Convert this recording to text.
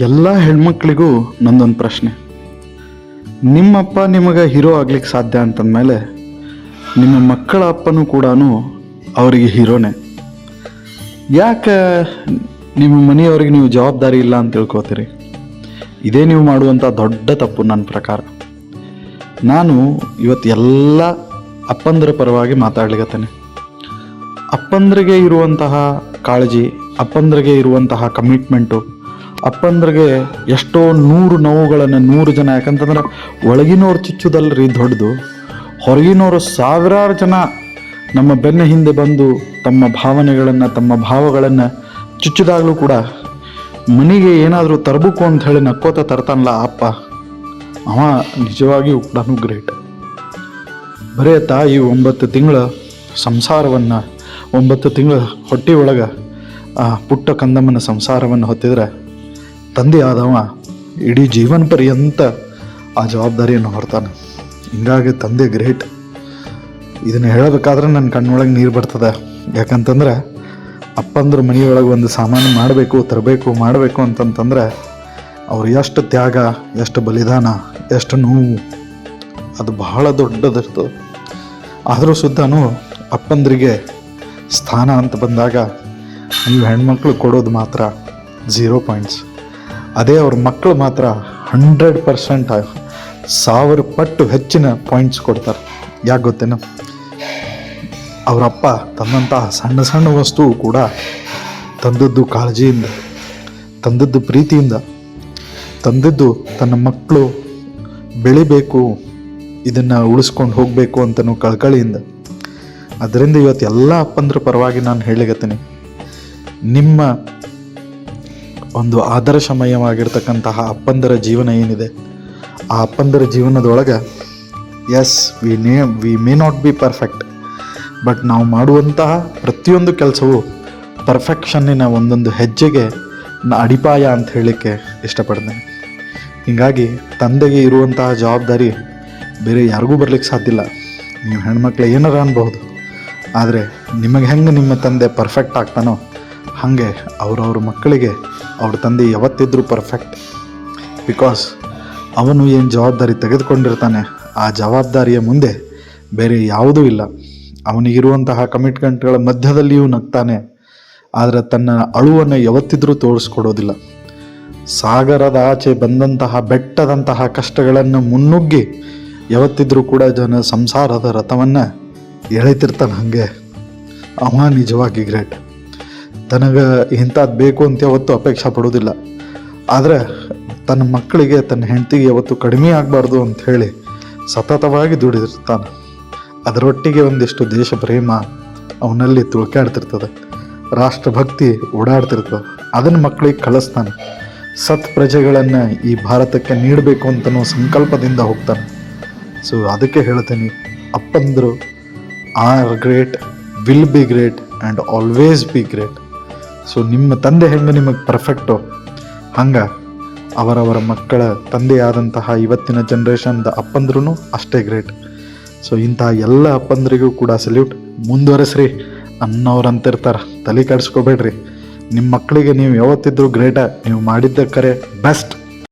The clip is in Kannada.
ಎಲ್ಲ ಹೆಣ್ಮಕ್ಳಿಗೂ ನಂದೊಂದು ಪ್ರಶ್ನೆ. ನಿಮ್ಮಪ್ಪ ನಿಮಗೆ ಹೀರೋ ಆಗ್ಲಿಕ್ಕೆ ಸಾಧ್ಯ ಅಂತಂದಮೇಲೆ ನಿಮ್ಮ ಮಕ್ಕಳ ಅಪ್ಪನೂ ಕೂಡ ಅವರಿಗೆ ಹೀರೋನೇ. ಯಾಕೆ ನಿಮ್ಮ ಮನೆಯವ್ರಿಗೆ ನೀವು ಜವಾಬ್ದಾರಿ ಇಲ್ಲ ಅಂತ ತಿಳ್ಕೊತೀರಿ? ಇದೇ ನೀವು ಮಾಡುವಂಥ ದೊಡ್ಡ ತಪ್ಪು ನನ್ನ ಪ್ರಕಾರ. ನಾನು ಇವತ್ತು ಎಲ್ಲ ಅಪ್ಪಂದರ ಪರವಾಗಿ ಮಾತಾಡ್ಲಿಕತ್ತೇನೆ. ಅಪ್ಪಂದ್ರಿಗೆ ಇರುವಂತಹ ಕಾಳಜಿ, ಅಪ್ಪಂದ್ರಿಗೆ ಇರುವಂತಹ ಕಮಿಟ್ಮೆಂಟು ಅಪ್ಪಂದ್ರಿಗೆ ಎಷ್ಟೋ ನೂರು ನೋವುಗಳನ್ನು ನೂರು ಜನ, ಯಾಕಂತಂದ್ರೆ ಒಳಗಿನವ್ರು ಚುಚ್ಚುದಲ್ರಿ ದೊಡ್ಡದು. ಹೊರಗಿನವರು ಸಾವಿರಾರು ಜನ ನಮ್ಮ ಬೆನ್ನ ಹಿಂದೆ ಬಂದು ತಮ್ಮ ಭಾವನೆಗಳನ್ನು, ತಮ್ಮ ಭಾವಗಳನ್ನು ಚುಚ್ಚಿದಾಗಲೂ ಕೂಡ ಮನೆಗೆ ಏನಾದರೂ ತರಬೇಕು ಅಂತ ಹೇಳಿ ನಕ್ಕೋತ ತರ್ತಾನಲ್ಲ ಅಪ್ಪ. ಅವ ನಿಜವಾಗಿಯೂ ಕೂಡ ಗ್ರೇಟ್. ಬರೇ ತಾಯಿ ಒಂಬತ್ತು ತಿಂಗಳ ಸಂಸಾರವನ್ನು, ಒಂಬತ್ತು ತಿಂಗಳ ಹೊಟ್ಟೆ ಒಳಗೆ ಆ ಪುಟ್ಟ ಕಂದಮ್ಮನ ಸಂಸಾರವನ್ನು ಹೊತ್ತಿದ್ರೆ ತಂದೆ ಆದವ ಇಡೀ ಜೀವನ ಪರ್ಯಂತ ಆ ಜವಾಬ್ದಾರಿಯನ್ನು ಹೊರ್ತಾನೆ. ಹಿಂಗಾಗಿ ತಂದೆ ಗ್ರೇಟ್. ಇದನ್ನು ಹೇಳಬೇಕಾದ್ರೆ ನನ್ನ ಕಣ್ಣೊಳಗೆ ನೀರು ಬರ್ತದೆ. ಯಾಕಂತಂದ್ರೆ ಅಪ್ಪಂದ್ರ ಮನೆಯೊಳಗೆ ಒಂದು ಸಾಮಾನು ಮಾಡಬೇಕು, ತರಬೇಕು, ಮಾಡಬೇಕು ಅಂತಂತಂದ್ರೆ ಅವ್ರು ಎಷ್ಟು ತ್ಯಾಗ, ಎಷ್ಟು ಬಲಿದಾನ, ಎಷ್ಟು ನೋವು, ಅದು ಬಹಳ ದೊಡ್ಡದಿರ್ತದೆ ಆದರೂ ಸುದ್ದಾನು ಅಪ್ಪಂದ್ರಿಗೆ ಸ್ಥಾನ ಅಂತ ಬಂದಾಗ, ನೀವು ಹೆಣ್ಮಕ್ಳು ಕೊಡೋದು ಮಾತ್ರ ಝೀರೋ ಪಾಯಿಂಟ್ಸ್ ಅದೇ ಅವ್ರ ಮಕ್ಕಳು ಮಾತ್ರ ಹಂಡ್ರೆಡ್ ಪರ್ಸೆಂಟ್ ಸಾವಿರ ಪಟ್ಟು ಹೆಚ್ಚಿನ ಪಾಯಿಂಟ್ಸ್ ಕೊಡ್ತಾರೆ. ಯಾಕೆ ಗೊತ್ತೇನು? ಅವರಪ್ಪ ತಂದಂತಹ ಸಣ್ಣ ಸಣ್ಣ ವಸ್ತು ಕೂಡ ತಂದದ್ದು ಕಾಳಜಿಯಿಂದ, ತಂದದ್ದು ಪ್ರೀತಿಯಿಂದ, ತಂದದ್ದು ತನ್ನ ಮಕ್ಕಳು ಬೆಳಿಬೇಕು, ಇದನ್ನು ಉಳಿಸ್ಕೊಂಡು ಹೋಗಬೇಕು ಅಂತನೂ ಕಳ್ಕಳಿಯಿಂದ. ಅದರಿಂದ ಇವತ್ತು ಎಲ್ಲ ಅಪ್ಪಂದ್ರ ಪರವಾಗಿ ನಾನು ಹೇಳಿಗತ್ತೀನಿ ನಿಮ್ಮ ಒಂದು ಆದರ್ಶಮಯವಾಗಿರ್ತಕ್ಕಂತಹ ಅಪ್ಪಂದರ ಜೀವನ ಏನಿದೆ? ಆ ಅಪ್ಪಂದರ ಜೀವನದೊಳಗೆ ಎಸ್ ವಿ ನೇ we may not be perfect but ನಾವು ಮಾಡುವಂತಹ ಪ್ರತಿಯೊಂದು ಕೆಲಸವು ಪರ್ಫೆಕ್ಷನ್ನಿನ ಒಂದೊಂದು ಹೆಜ್ಜೆಗೆ ನ ಅಡಿಪಾಯ ಅಂತ ಹೇಳಲಿಕ್ಕೆ ಇಷ್ಟಪಡ್ತೇನೆ. ಹೀಗಾಗಿ, ತಂದೆಗೆ ಇರುವಂತಹ ಜವಾಬ್ದಾರಿ ಬೇರೆ ಯಾರಿಗೂ ಬರ್ಲಿಕ್ಕೆ ಸಾಧ್ಯ ಇಲ್ಲ. ನೀವು ಹೆಣ್ಮಕ್ಳು ಏನಾರ ಅನ್ಬಹುದು, ಆದರೆ ನಿಮಗೆ ಹೆಂಗೆ ನಿಮ್ಮ ತಂದೆ ಪರ್ಫೆಕ್ಟ್ ಆಗ್ತಾನೋ ಹಾಗೆ ಅವ್ರವ್ರ ಮಕ್ಕಳಿಗೆ ಅವ್ರ ತಂದೆ ಯಾವತ್ತಿದ್ರೂ ಪರ್ಫೆಕ್ಟ್ ಬಿಕಾಸ್ ಅವನು ಏನು ಜವಾಬ್ದಾರಿ ತೆಗೆದುಕೊಂಡಿರ್ತಾನೆ, ಆ ಜವಾಬ್ದಾರಿಯ ಮುಂದೆ ಬೇರೆ ಯಾವುದೂ ಇಲ್ಲ. ಅವನಿಗಿರುವಂತಹ ಕಮಿಟ್ಮೆಂಟ್ಗಳ ಮಧ್ಯದಲ್ಲಿಯೂ ನಗ್ತಾನೆ, ಆದರೆ ತನ್ನ ಅಳುವನ್ನು ಯಾವತ್ತಿದ್ರೂ ತೋರಿಸ್ಕೊಡೋದಿಲ್ಲ. ಸಾಗರದ ಆಚೆ ಬಂದಂತಹ, ಬೆಟ್ಟದಂತಹ ಕಷ್ಟಗಳನ್ನು ಮುನ್ನುಗ್ಗಿ ಯಾವತ್ತಿದ್ರೂ ಕೂಡ ಜನ ಸಂಸಾರದ ರಥವನ್ನು ಎಳೆತಿರ್ತಾನೆ ಹಾಗೆ. ಅವ ನಿಜವಾಗಿ ಗ್ರೇಟ್ ತನಗೆ ಇಂಥದ್ದು ಬೇಕು ಅಂತ ಯಾವತ್ತೂ ಅಪೇಕ್ಷೆ ಪಡೋದಿಲ್ಲ ಆದರೆ ತನ್ನ ಮಕ್ಕಳಿಗೆ, ತನ್ನ ಹೆಂಡತಿಗೆ ಯಾವತ್ತು ಕಡಿಮೆ ಆಗಬಾರ್ದು ಅಂತ ಹೇಳಿ ಸತತವಾಗಿ ದುಡಿದಿರ್ತಾನೆ. ಅದರೊಟ್ಟಿಗೆ ಒಂದಿಷ್ಟು ದೇಶ ಪ್ರೇಮ ಅವನಲ್ಲಿ ತುಳ್ಕಾಡ್ತಿರ್ತದೆ. ರಾಷ್ಟ್ರಭಕ್ತಿ ಓಡಾಡ್ತಿರ್ತದೆ. ಅದನ್ನು ಮಕ್ಕಳಿಗೆ ಕಳಿಸ್ತಾನೆ. ಸತ್ ಪ್ರಜೆಗಳನ್ನು ಈ ಭಾರತಕ್ಕೆ ನೀಡಬೇಕು ಅಂತನೋ ಸಂಕಲ್ಪದಿಂದ ಹೋಗ್ತಾನೆ. ಸೊ ಅದಕ್ಕೆ ಹೇಳ್ತೀನಿ, ಅಪ್ಪಂದರು are great will be great and always be great so ನಿಮ್ಮ ತಂದೆ ಹೆಂಗೆ ನಿಮಗೆ ಪರ್ಫೆಕ್ಟು ಹಂಗೆ, ಅವರವರ ಮಕ್ಕಳ ತಂದೆಯಾದಂತಹ ಇವತ್ತಿನ ಜನ್ರೇಷನ್ದ ಅಪ್ಪಂದ್ರೂ ಅಷ್ಟೇ ಗ್ರೇಟ್ ಸೊ ಇಂತಹ ಎಲ್ಲ ಅಪ್ಪಂದ್ರಿಗೂ ಕೂಡ ಸಲ್ಯೂಟ್ ಮುಂದುವರೆಸ್ರಿ ಅನ್ನೋರು ಅಂತಿರ್ತಾರೆ ತಲೆ ಕೆಡಿಸ್ಕೋಬೇಡ್ರಿ. ನಿಮ್ಮ ಮಕ್ಕಳಿಗೆ ನೀವು ಯಾವತ್ತಿದ್ರೂ ಗ್ರೇಟ ನೀವು ಮಾಡಿದ್ದ ಕರೆ ಬೆಸ್ಟ್